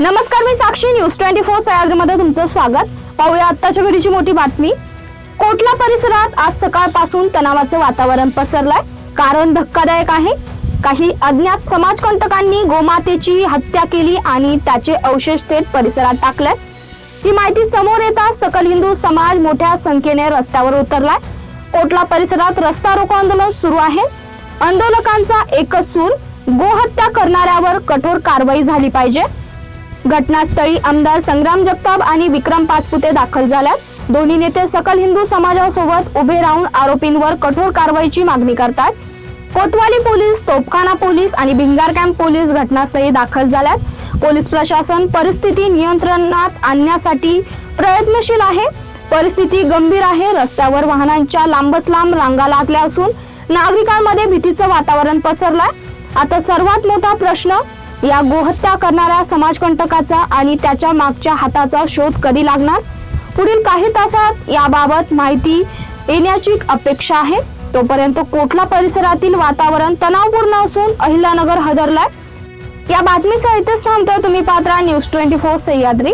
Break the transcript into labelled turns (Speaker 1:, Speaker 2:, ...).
Speaker 1: नमस्कार मी Sakshi news twenty four सह्याद्रीमध्ये तुमचं स्वागत. पाहूया आत्ताच्या घडीची मोठी बातमी. कोटला परिसरात आज सकाळपासून तणावाचं वातावरण पसरलंय. कारण धक्कादायक आहे. काही अज्ञात समाजकंटकांनी गोमातेची हत्या केली आणि त्याचे अवशेष थेट परिसरात टाकले ही माहिती समोर येताच सकल हिंदू समाज मोठ्या संख्येने रस्त्यावर उतरलाय. कोटला परिसरात रस्ता रोको आंदोलन सुरू आहे. आंदोलकांचा एकच सूर गोहत्या करणाऱ्यावर कठोर कारवाई झाली पाहिजे. घटनास्थळी आमदार संग्राम जगताप आणि विक्रम पाचपुते दाखल झाल्यात. दोन्ही नेते सकल हिंदू समाजासोबत उभे राहून आरोपींवर कठोर कारवाईची मागणी करतात. कोतवाली पोलीस तोपखाना पोलीस आणि भिंगार कॅम्प पोलीस घटनास्थळी दाखल झाल्यात. पोलीस प्रशासन परिस्थिती नियंत्रणात आणण्यासाठी प्रयत्नशील आहे. परिस्थिती गंभीर आहे. रस्त्यावर वाहनांच्या लांबच लांब रांगा लागल्या असून नागरिकांमध्ये भीतीचं वातावरण पसरलंय. आता सर्वात मोठा प्रश्न या गोहत्या करणाऱ्या समाजकंटकाचा आणि त्याच्या मागच्या हाताचा शोध कधी लागणार? पुढील काही तासात याबाबत माहिती येण्याची अपेक्षा आहे. तोपर्यंत कोटला परिसरातील वातावरण तणावपूर्ण असून अहिल्यानगर हदरलाय? या बातमीचा इथेच थांबतोय तुम्ही पात्रा न्यूज ट्वेंटी फोर सह्याद्री.